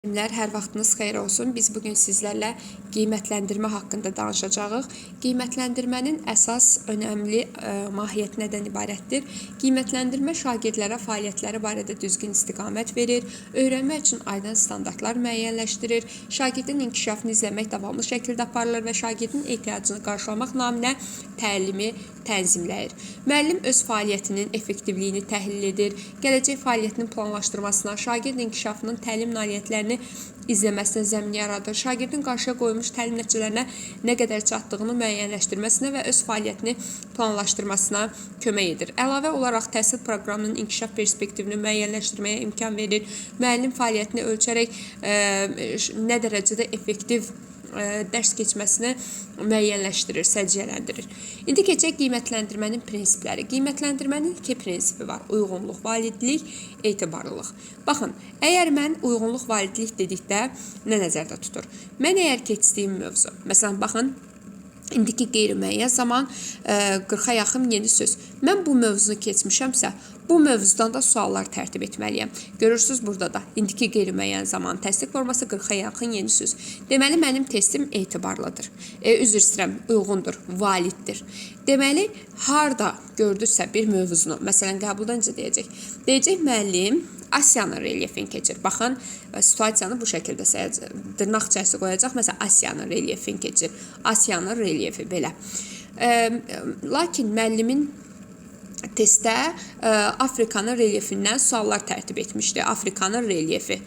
Müəllimlər, hər vaxtınız xeyir olsun. Biz bugün sizlərlə qiymətləndirmə haqqında danışacağıq. Qiymətləndirmənin əsas önəmli ə, mahiyyəti nədən ibarətdir? Qiymətləndirmə şagirdlərə fəaliyyətləri barədə düzgün istiqamət verir, öyrənmək üçün aydın standartlar müəyyənləşdirir, şagirdin inkişafını izləmək davamlı şəkildə aparılır və şagirdin ehtiyacını qarşılamaq naminə təlimi tənzimləyir. Müəllim öz fəaliyyətinin effektivliyini təhlil edir, gələcək fəaliyyətinin planlaşdırmasına, şagird inkişafının təlim nailiyyətlərini izləməsinə zəmin yaradır. Şagirdin qarşıya qoyulmuş təlim nəticələrinə nə qədər çatdığını müəyyənləşdirməsinə və öz fəaliyyətini planlaşdırmasına kömək edir. Əlavə olaraq təhsil proqramının inkişaf perspektivini müəyyənləşdirməyə imkan verir. Müəllim fəaliyyətini ölçərək ə, nə dərəcədə effektiv dərs keçməsini müəyyənləşdirir, səciyyələndirir. İndi keçək qiymətləndirmənin prinsipləri. Qiymətləndirmənin iki prinsipi var: uyğunluq, validlik, etibarlılıq. Baxın, əgər mən uyğunluq, validlik dedikdə nə nəzərdə tutur? Mən əgər keçdiyim mövzu, məsələn, baxın, İndiki qeyri-müəyyən zaman ə, 40-a yaxın yeni söz. Mən bu mövzunu keçmişəmsə, bu mövzudan da suallar tərtib etməliyəm. Görürsüz burada da indiki qeyri-müəyyən zaman təsdiq forması 40-a yaxın yeni söz. Deməli mənim testim etibarlıdır. E, üzr istəyirəm, uyğundur, validdir. Deməli harda gördüsə bir mövzunu, məsələn qəbulda necə deyəcək? Deyəcək müəllim Asiyanın relyefini keçir. Baxın, e, situasiyanı bu şəkildə sayacaq. Dırnaq içərisi qoyacaq. Məsələn, Asiyanın relyefini keçir. Asiyanın relyefi belə. E, lakin müəllimin testdə e, Afrikanın relyefindən suallar tərtib etmişdi. Afrikanın relyefi.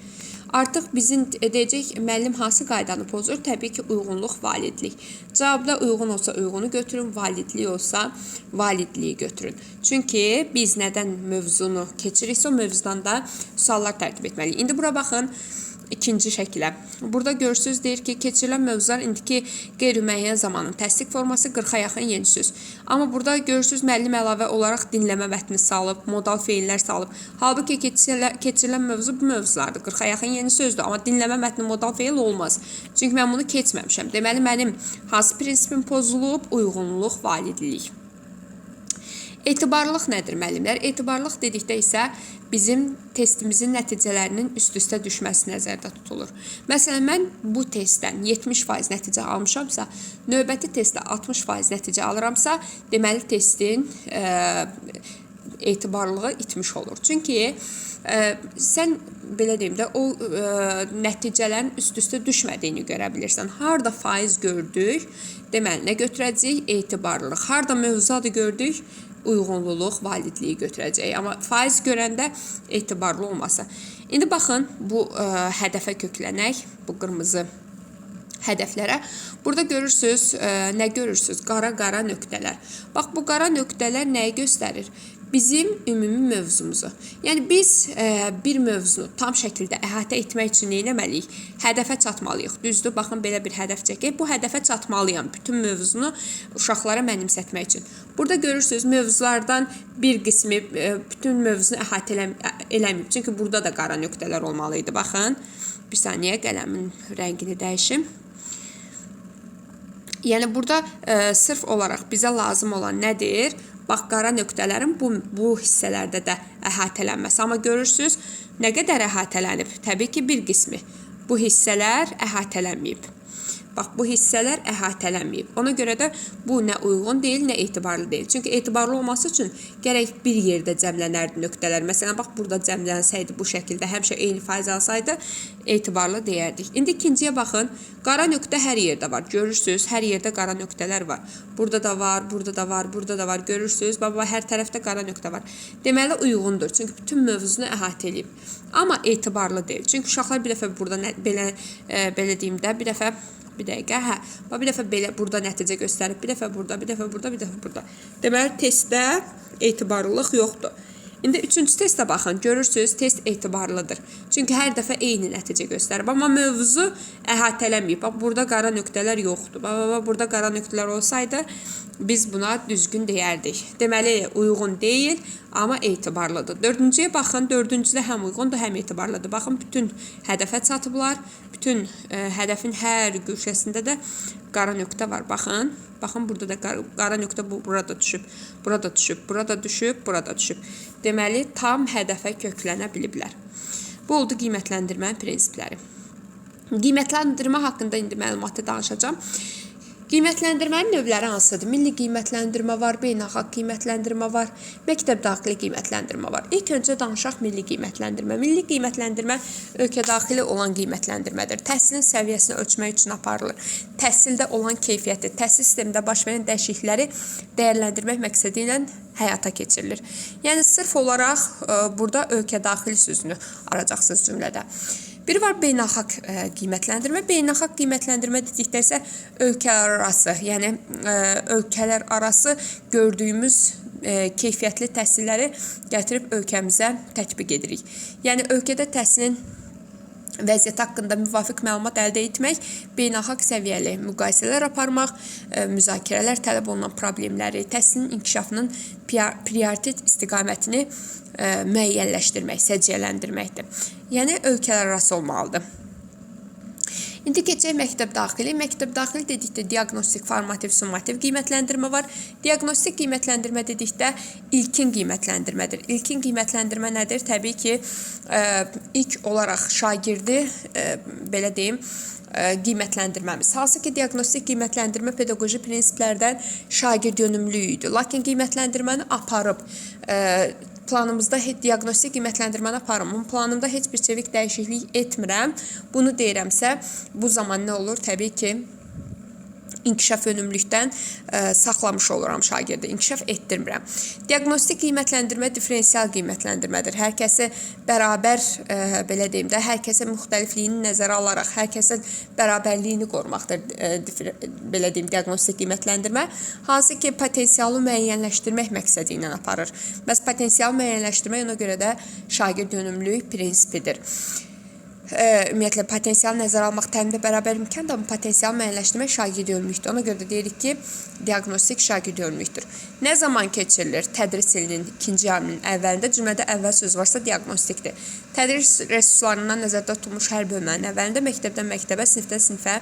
Artıq bizim edəcək müəllim hansı qaydanı pozur? Təbii ki, uyğunluq, validlik. Cavabda uyğun olsa uyğunu götürün, validlik olsa validliyi götürün. Çünki biz nədən mövzunu keçiriksə, o mövzudan da suallar tərtib etməliyik. İndi bura baxın ikinci şəkilə. Burada görürsüz deyir ki, keçirilən mövzular indiki qeyri-müəyyən zamanın təsdiq forması 40-a yaxın yeni söz. Amma burada görürsüz müəllim əlavə olaraq dinləmə mətni salıb, modal feillər salıb. Halbuki keçirilən, mövzu bu mövzulardır. 40-a yaxın yeni sözdür, amma dinləmə mətni modal feil olmaz. Çünki mən bunu keçməmişəm. Deməli mənim hansı prinsipim pozulub? Uyğunluq, validlik. Etibarlılıq nədir müəllimlər? Etibarlılıq dedikdə isə bizim testimizin nəticələrinin üst-üstə düşməsi nəzərdə tutulur. Məsələn, mən bu testdən 70% nəticə almışamsa, növbəti testdə 60% nəticə alıramsa, deməli testin ə, etibarlılığı itmiş olur. Çünki ə, sən belə deyim də o ə, nəticələrin üst-üstə düşmədiyini görə bilirsən. Harda faiz gördük, deməli nə götürəcəyik? Etibarlılıq. Harda mövzu adı gördük? Uyğunluluq, validliyi götürəcək. Amma faiz görəndə etibarlı olmasa. İndi baxın bu ə, hədəfə köklənək. Bu qırmızı hədəflərə. Burada görürsüz, ə, nə görürsüz? Qara-qara nöqtələr. Bax bu qara nöqtələr nəyi göstərir? Bizim ümumi mövzumuzu. Yəni biz e, bir mövzunu tam şəkildə əhatə etmək üçün nə etməliyik? Hədəfə çatmalıyıq. Düzdür? Baxın belə bir hədəf çəkək. Bu hədəfə çatmalıyam bütün mövzunu uşaqlara mənimsətmək üçün. Burada görürsüz mövzulardan bir qismi e, bütün mövzunu əhatə eləm eləməyib. Çünki burada da qara nöqtələr olmalı idi. Baxın. Bir saniyə qələmin rəngini dəyişim. Yəni burada e, sırf olaraq bizə lazım olan nədir? Bax qara nöqtələrin bu bu hissələrdə də əhatələnməsi. Amma görürsüz, nə qədər əhatələnib? Təbii ki, bir qismi. Bu hissələr əhatələnməyib. Bax bu hissələr əhatələnməyib. Ona görə də bu nə uyğun deyil, nə etibarlı deyil. Çünki etibarlı olması üçün gərək bir yerdə cəmlənərdi nöqtələr. Məsələn, bax burada cəmlənsəydi bu şəkildə həmişə eyni faiz alsaydı etibarlı deyərdik. İndi ikinciyə baxın. Qara nöqtə hər yerdə var. Görürsüz, hər yerdə qara nöqtələr var. Burada da var, burada da var, burada da var. Görürsüz, baba hər tərəfdə qara nöqtə var. Deməli uyğundur. Çünki bütün mövzunu əhatə edib. Amma etibarlı deyil. Çünki uşaqlar bir dəfə burada nə, belə e, belə deyim də, bir dəfə bir dəqiqə, hə. Bax bir dəfə belə burada nəticə göstərib, bir dəfə burada, bir dəfə burada, bir dəfə burada. Deməli testdə etibarlılıq yoxdur. İndi üçüncü testə baxın. Görürsüz, test etibarlıdır. Çünki hər dəfə eyni nəticə göstərib, amma mövzu əhatələnməyib. Bax burada qara nöqtələr yoxdur. Bax, bax burada qara nöqtələr olsaydı biz buna düzgün deyərdik. Deməli uyğun deyil, amma etibarlıdır. Dördüncüyə baxın. Dördüncüdə həm uyğundur, həm etibarlıdır. Baxın bütün hədəfə çatıblar. Bütün ə, hədəfin hər güşəsində də qara nöqtə var. Baxın. Baxın burada da qara, qara nöqtə bu burada düşüb, burada düşüb, burada düşüb, burada düşüb. Deməli tam hədəfə köklənə biliblər. Bu oldu qiymətləndirmənin prinsipləri. Qiymətləndirmə haqqında indi məlumatı danışacağam. Qiymətləndirmənin növləri hansıdır? Milli qiymətləndirmə var, beynəlxalq qiymətləndirmə var, məktəb daxili qiymətləndirmə var. İlk öncə danışaq milli qiymətləndirmə. Milli qiymətləndirmə ölkə daxili olan qiymətləndirmədir. Təhsilin səviyyəsini ölçmək üçün aparılır. Təhsildə olan keyfiyyəti, təhsil sistemində baş verən dəyişiklikləri dəyərləndirmək məqsədi ilə həyata keçirilir. Yəni sırf olaraq ə, burada ölkə daxili sözünü arayacaqsınız cümlədə. Biri var beynəlxalq ə, qiymətləndirmə. Beynəlxalq qiymətləndirmə dedikdə isə ölkələr arası, yəni ə, ölkələr arası gördüyümüz ə, keyfiyyətli təhsilləri gətirib ölkəmizə tətbiq edirik. Yəni ölkədə təhsilin vəziyyəti haqqında müvafiq məlumat əldə etmək, beynəlxalq səviyyəli müqayisələr aparmaq, ə, müzakirələr tələb olunan problemləri, təhsilin inkişafının prior- prioritet istiqamətini ə, müəyyənləşdirmək, səciyyələndirməkdir. Yəni ölkələr arası olmalıdır. İndi keçək məktəb daxili. Məktəb daxili dedikdə diaqnostik, formativ, summativ qiymətləndirmə var. Diaqnostik qiymətləndirmə dedikdə ilkin qiymətləndirmədir. İlkin qiymətləndirmə nədir? Təbii ki, ə, ilk olaraq şagirdi ə, belə deyim, ə, qiymətləndirməmiz. Hansı ki, diaqnostik qiymətləndirmə pedaqoji prinsiplərdən şagird yönümlülüyü idi. Lakin qiymətləndirməni aparıb planımızda diaqnostik qiymətləndirməni aparım. Planımda heç bir çevik dəyişiklik etmirəm. Bunu deyirəmsə, bu zaman nə olur? Təbii ki, inkişaf önümlükdən ə, saxlamış oluram şagirdi. İnkişaf etdirmirəm. Diaqnostik qiymətləndirmə diferensial qiymətləndirmədir. Hər kəsi bərabər ə, belə deyim də, hər kəsə müxtəlifliyini nəzərə alaraq hər kəsin bərabərliyini qorumaqdır. Ə, difer- belə deyim, diaqnostik qiymətləndirmə hansı ki potensialı müəyyənləşdirmək məqsədi ilə aparır. Bəs potensial müəyyənləşdirmə ona görə də şagird yönümlülük prinsipidir. Ə, ümumiyyətlə potensial nəzərə almaq təlimdə bərabər imkandır, amma potensial müəyyənləşdirmək şagird yönümlükdür. Ona görə də deyirik ki, diaqnostik şagird yönümlükdür. Nə zaman keçirilir? Tədris ilinin ikinci yarımının əvvəlində cümlədə əvvəl söz varsa diaqnostikdir. Tədris resurslarından nəzərdə tutulmuş hər bölmənin əvvəlində məktəbdən məktəbə, sinifdən sinifə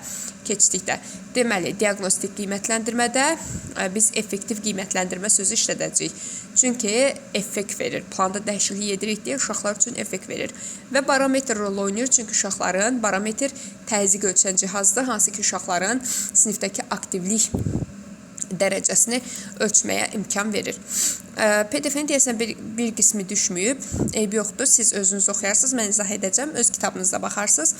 keçdikdə. Deməli, diaqnostik qiymətləndirmədə ə, biz effektiv qiymətləndirmə sözü işlədəcəyik. Çünki effekt verir. Planda dəyişiklik edirik deyə uşaqlar üçün effekt verir. Və barometr rol oynayır çünki uşaqların barometr təzyiq ölçən cihazdır, hansı ki uşaqların sinifdəki aktivlik dərəcəsini ölçməyə imkan verir. Ə, PDF-in deyəsən bir, bir qismi düşməyib. Eybi yoxdur. Siz özünüz oxuyarsınız, mən izah edəcəm. Öz kitabınızda baxarsınız.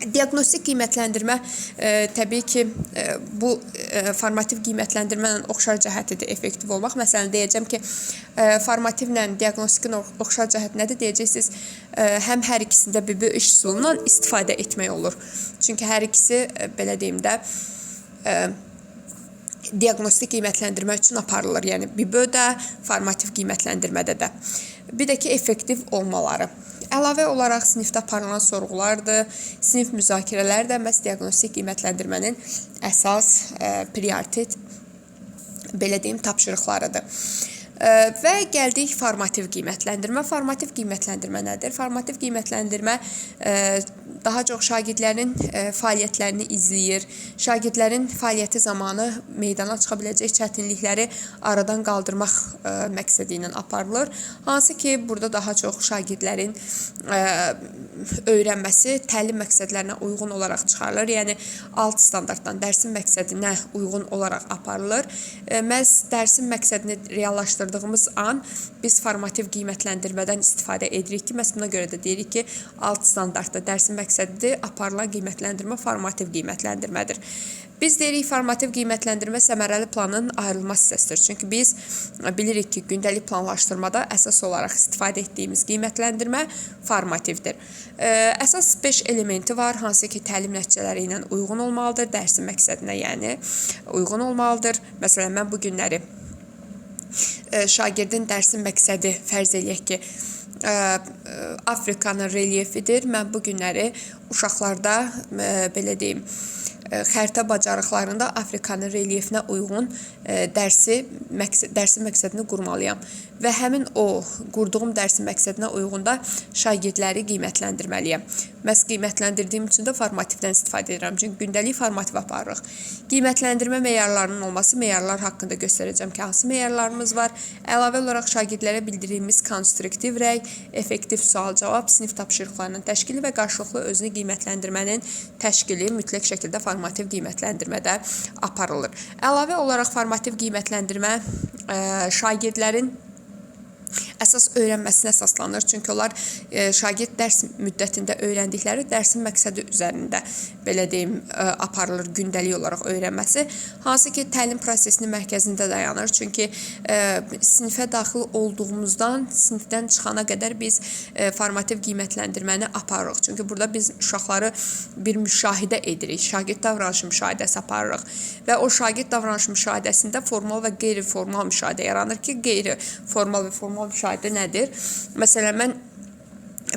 Diaqnostik qiymətləndirmə e, təbii ki, e, bu e, formativ qiymətləndirmə ilə oxşar cəhətidir effektiv olmaq. Məsələn, deyəcəm ki, e, formativlə diaqnostikin ox- oxşar cəhət nədir deyəcəksiniz? E, həm hər ikisində bir iş üsulundan istifadə etmək olur. Çünki hər ikisi e, belə deyim də e, diaqnostik qiymətləndirmə üçün aparılır. Yəni BİBÖ-də, formativ qiymətləndirmədə də. Bir də ki, effektiv olmaları. Əlavə olaraq sinifdə aparılan sorğulardır, sinif müzakirələri də məhz diaqnostik qiymətləndirmənin əsas ə, prioritet belə deyim tapşırıqlarıdır. Ə, Və gəldik formativ qiymətləndirmə. Formativ qiymətləndirmə nədir? Formativ qiymətləndirmə ə, daha çox şagirdlərin ə, fəaliyyətlərini izləyir. Şagirdlərin fəaliyyəti zamanı meydana çıxa biləcək çətinlikləri aradan qaldırmaq ə, məqsədi ilə aparılır. Hansı ki, burada daha çox şagirdlərin ə, öyrənməsi təlim məqsədlərinə uyğun olaraq çıxarılır. Yəni alt standartdan dərsin məqsədinə uyğun olaraq aparılır. E, Məhz dərsin məqsədini reallaşdırdığımız an biz formativ qiymətləndirmədən istifadə edirik ki, məhz buna görə də deyirik ki, alt standartda dərsin məqsədidir, aparılan qiymətləndirmə formativ qiymətləndirmədir. Biz deyirik formativ qiymətləndirmə səmərəli planın ayrılmaz hissəsidir. Çünki biz bilirik ki, gündəlik planlaşdırmada əsas olaraq istifadə etdiyimiz qiymətləndirmə formativdir. Ə, Əsas 5 elementi var, hansı ki, təlim nəticələri ilə uyğun olmalıdır, dərsin məqsədinə, yəni uyğun olmalıdır. Məsələn, mən bu günləri ə, şagirdin dərsin məqsədi fərz eləyək ki, Afrikanın relyefidir. Mən bu günləri uşaqlarda belə deyim, xəritə bacarıqlarında Afrikanın relyefinə uyğun dərsi məqsəd dərsin məqsədini qurmalıyam və həmin o qurduğum dərsin məqsədinə uyğun da şagirdləri qiymətləndirməliyəm. Məhz qiymətləndirdiyim üçün də formativdən istifadə edirəm. Çünki gündəlik formativ aparırıq. Qiymətləndirmə meyarlarının olması, meyarlar haqqında göstərəcəm ki, hansı meyarlarımız var. Əlavə olaraq şagirdlərə bildirdiyimiz konstruktiv rəy, effektiv sual-cavab, sinif tapşırıqlarının təşkili və qarşılıqlı özünü qiymətləndirmənin təşkili mütləq şəkildə formativ qiymətləndirmədə aparılır. Əlavə olaraq formativ qiymətləndirmə ə, şagirdlərin əsas öyrənməsinə əsaslanır. Çünki onlar e, şagird dərs müddətində öyrəndikləri dərsin məqsədi üzərində belə deyim e, aparılır gündəlik olaraq öyrənməsi, hansı ki təlim prosesinin mərkəzində dayanır. Çünki e, sinifə daxil olduğumuzdan sinifdən çıxana qədər biz formativ qiymətləndirməni aparırıq. Çünki burada biz uşaqları bir müşahidə edirik. Şagird davranışı müşahidəsi aparırıq və o şagird davranışı müşahidəsində formal və qeyri-formal müşahidə yaranır ki, qeyri-formal və formal müşahidə nədir? Məsələn, mən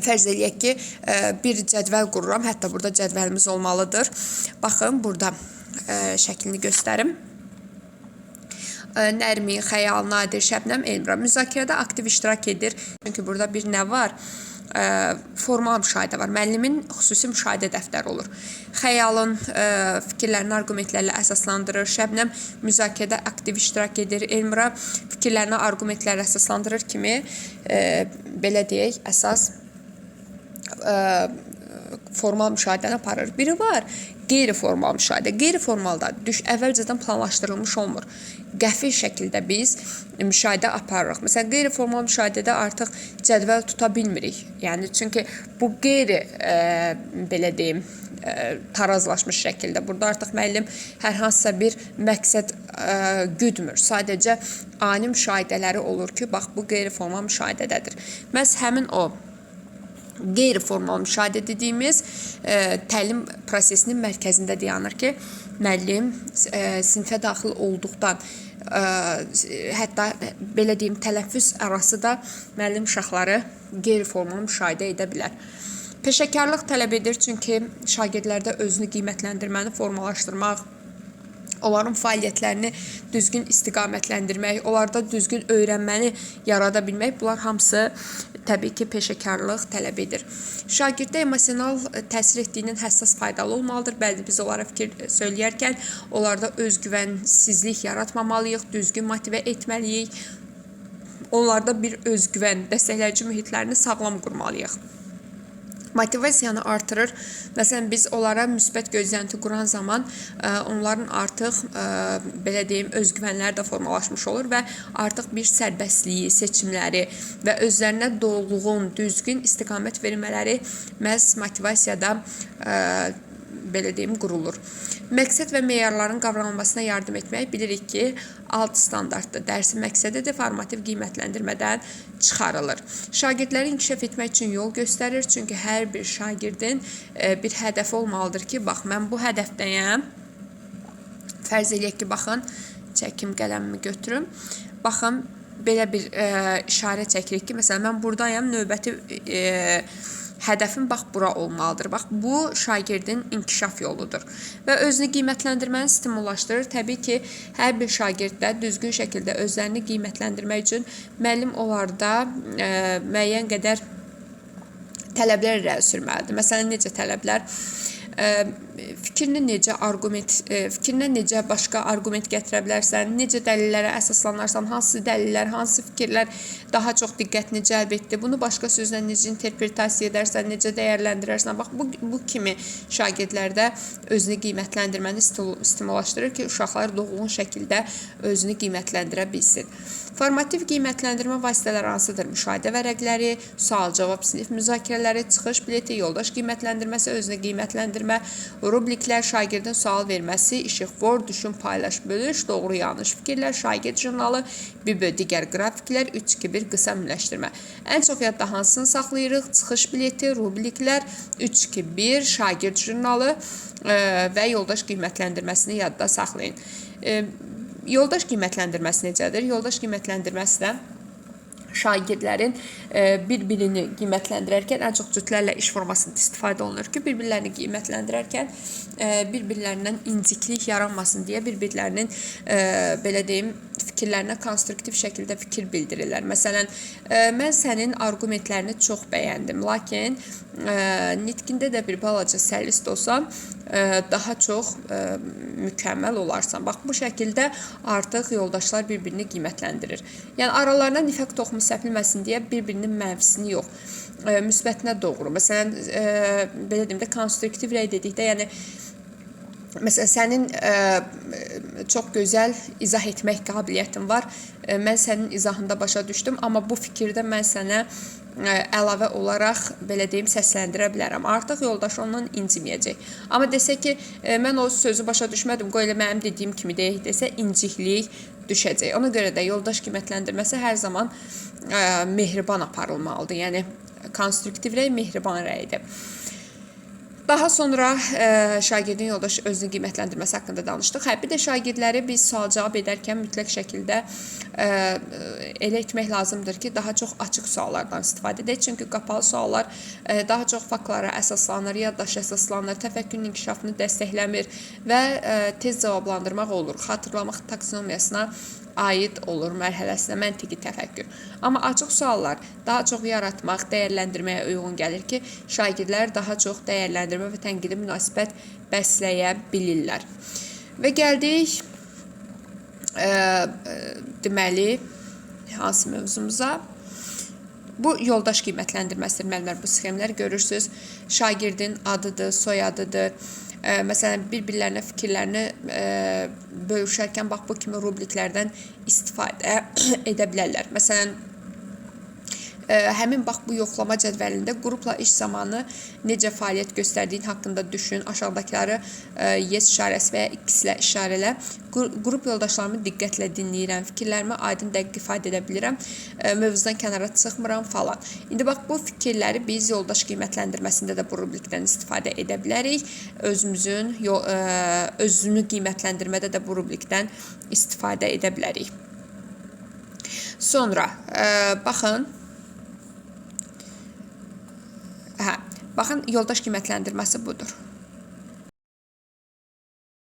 fərz eləyək ki, ə, bir cədvəl qururam. Hətta burada cədvəlimiz olmalıdır. Baxın, burada ə, şəklini göstərim. Ə, Nərmin, Xəyal, Nadir, Şəbnəm, Elmira müzakirədə aktiv iştirak edir. Çünki burada bir nə var? Ə, formal müşahidə var. Müəllimin xüsusi müşahidə dəftəri olur. Xəyalın ə, fikirlərini arqumentlərlə əsaslandırır. Şəbnəm müzakirədə aktiv iştirak edir. Elmira fikirlərini arqumentlərlə əsaslandırır kimi ə, belə deyək, əsas formal müşahidəni aparır. Biri var, qeyri-formal müşahidə. Qeyri-formalda düş əvvəlcədən planlaşdırılmış olmur. Qəfil şəkildə biz müşahidə aparırıq. Məsələn, qeyri-formal müşahidədə artıq cədvəl tuta bilmirik. Yəni çünki bu qeyri ə, belə deyim, ə, tarazlaşmış şəkildə. Burada artıq müəllim hər hansısa bir məqsəd ə, güdmür. Sadəcə ani müşahidələri olur ki, bax bu qeyri-formal müşahidədədir. Məhz həmin o qeyri-formal müşahidə dediyimiz e, təlim prosesinin mərkəzində dayanır ki, müəllim e, sinifə daxil olduqdan e, hətta belə deyim tələffüz arası da müəllim uşaqları qeyri-formal müşahidə edə bilər. Peşəkarlıq tələb edir çünki şagirdlərdə özünü qiymətləndirməni formalaşdırmaq, onların fəaliyyətlərini düzgün istiqamətləndirmək, onlarda düzgün öyrənməni yarada bilmək, bunlar hamısı təbii ki, peşəkarlıq tələb edir. Şagirddə emosional təsir etdiyinin həssas faydalı olmalıdır. Bəli, biz onlara fikir söyləyərkən onlarda özgüvənsizlik yaratmamalıyıq, düzgün motivə etməliyik. Onlarda bir özgüvən, dəstəkləyici mühitlərini sağlam qurmalıyıq motivasiyanı artırır. Məsələn, biz onlara müsbət gözlənti quran zaman ə, onların artıq ə, belə deyim, özgüvənləri də formalaşmış olur və artıq bir sərbəstliyi, seçimləri və özlərinə dolğun, düzgün istiqamət vermələri məhz motivasiyada ə, belə deyim, qurulur. Məqsəd və meyarların qavranılmasına yardım etmək bilirik ki, alt standartlı dərsin məqsədidir, formativ qiymətləndirmədən çıxarılır. Şagirdləri inkişaf etmək üçün yol göstərir, çünki hər bir şagirdin e, bir hədəfi olmalıdır ki, bax mən bu hədəfdəyəm. Fərz eləyək ki, baxın, çəkim qələmimi götürüm. Baxın, belə bir e, işarə çəkirik ki, məsələn mən burdayam, növbəti e, Hədəfin bax bura olmalıdır. Bax bu şagirdin inkişaf yoludur və özünü qiymətləndirməni stimullaşdırır. Təbii ki, hər bir şagirddə düzgün şəkildə özlərini qiymətləndirmək üçün müəllim onlarda ə, müəyyən qədər tələblər irəli sürməlidir. Məsələn, necə tələblər? Fikrini necə arqument, fikrinə necə başqa arqument gətirə bilərsən, necə dəlillərə əsaslanarsan, hansı dəlillər, hansı fikirlər daha çox diqqətini cəlb etdi. Bunu başqa sözlə necə interpretasiya edərsən, necə dəyərləndirərsən. Bax bu bu kimi şagirdlərdə özünü qiymətləndirməni stimullaşdırır ki, uşaqlar doğğun şəkildə özünü qiymətləndirə bilsin. Formativ qiymətləndirmə vasitələri hansıdır? Müşahidə vərəqləri, sual-cavab sinif müzakirələri, çıxış bileti, yoldaş qiymətləndirməsi, özünü qiymətləndirmə, rubriklər, şagirdin sual verməsi, işıqfor, düşün, paylaş, bölüş, doğru yanlış fikirlər, şagird jurnalı, bibo digər qrafiklər, 3-2-1 qısa müləşdirmə. Ən çox yadda hansını saxlayırıq? Çıxış bileti, rubriklər, 3-2-1 şagird jurnalı e, və yoldaş qiymətləndirməsini yadda saxlayın. E, Yoldaş qiymətləndirməsi necədir? Yoldaş qiymətləndirməsi də şagirdlərin e, bir-birini qiymətləndirərkən ən çox cütlərlə iş formasında istifadə olunur ki, bir-birlərini qiymətləndirərkən e, bir-birlərindən inciklik yaranmasın deyə bir-birlərinin e, belə deyim fikirlərinə konstruktiv şəkildə fikir bildirirlər. Məsələn, mən sənin arqumentlərini çox bəyəndim, lakin nitqində də bir balaca səlist olsan, daha çox mükəmməl olarsan. Bax bu şəkildə artıq yoldaşlar bir-birini qiymətləndirir. Yəni aralarına nifaq toxumu səpilməsin deyə bir-birinin mənfisini yox, e, müsbətinə doğru. Məsələn, e, belə deyim də konstruktiv rəy dedikdə, yəni Məsələn, sənin ə, çox gözəl izah etmək qabiliyyətin var. Ə, mən sənin izahında başa düşdüm, amma bu fikirdə mən sənə ə, əlavə olaraq belə deyim səsləndirə bilərəm. Artıq yoldaş ondan inciməyəcək. Amma desə ki, ə, mən o sözü başa düşmədim, qoy elə mənim dediyim kimi deyək desə inciklik düşəcək. Ona görə də yoldaş qiymətləndirməsi hər zaman ə, mehriban aparılmalıdır. Yəni konstruktiv rəy mehriban rəydir. Daha sonra e, şagirdin yoldaş özünü qiymətləndirməsi haqqında danışdıq. Hə, bir də şagirdləri biz sual-cavab edərkən mütləq şəkildə e, elə etmək lazımdır ki, daha çox açıq suallardan istifadə edək. Çünki qapalı suallar e, daha çox faktlara əsaslanır, yaddaş əsaslanır, təfəkkürün inkişafını dəstəkləmir və e, tez cavablandırmaq olur. Xatırlamaq taksonomiyasına aid olur mərhələsinə məntiqi təfəkkür. Amma açıq suallar daha çox yaratmaq, dəyərləndirməyə uyğun gəlir ki, şagirdlər daha çox dəyərləndirmə və tənqidi münasibət bəsləyə bilirlər. Və gəldik ə, ə, deməli hansı mövzumuza? Bu yoldaş qiymətləndirməsidir müəllimlər. Bu sxemlər görürsüz. Şagirdin adıdır, soyadıdır e, məsələn bir-birlərinə fikirlərini e, bölüşərkən bax bu kimi rubriklərdən istifadə edə bilərlər. Məsələn ə, həmin bax bu yoxlama cədvəlində qrupla iş zamanı necə fəaliyyət göstərdiyin haqqında düşün. Aşağıdakıları ə, yes işarəsi və ya x-lə işarələ. Qrup yoldaşlarımı diqqətlə dinləyirəm, fikirlərimi aydın dəqiq ifadə edə bilirəm, ə, mövzudan kənara çıxmıram falan. İndi bax bu fikirləri biz yoldaş qiymətləndirməsində də bu rubrikdən istifadə edə bilərik. Özümüzün ə, özünü qiymətləndirmədə də bu rubrikdən istifadə edə bilərik. Sonra baxın baxın yoldaş qiymətləndirməsi budur.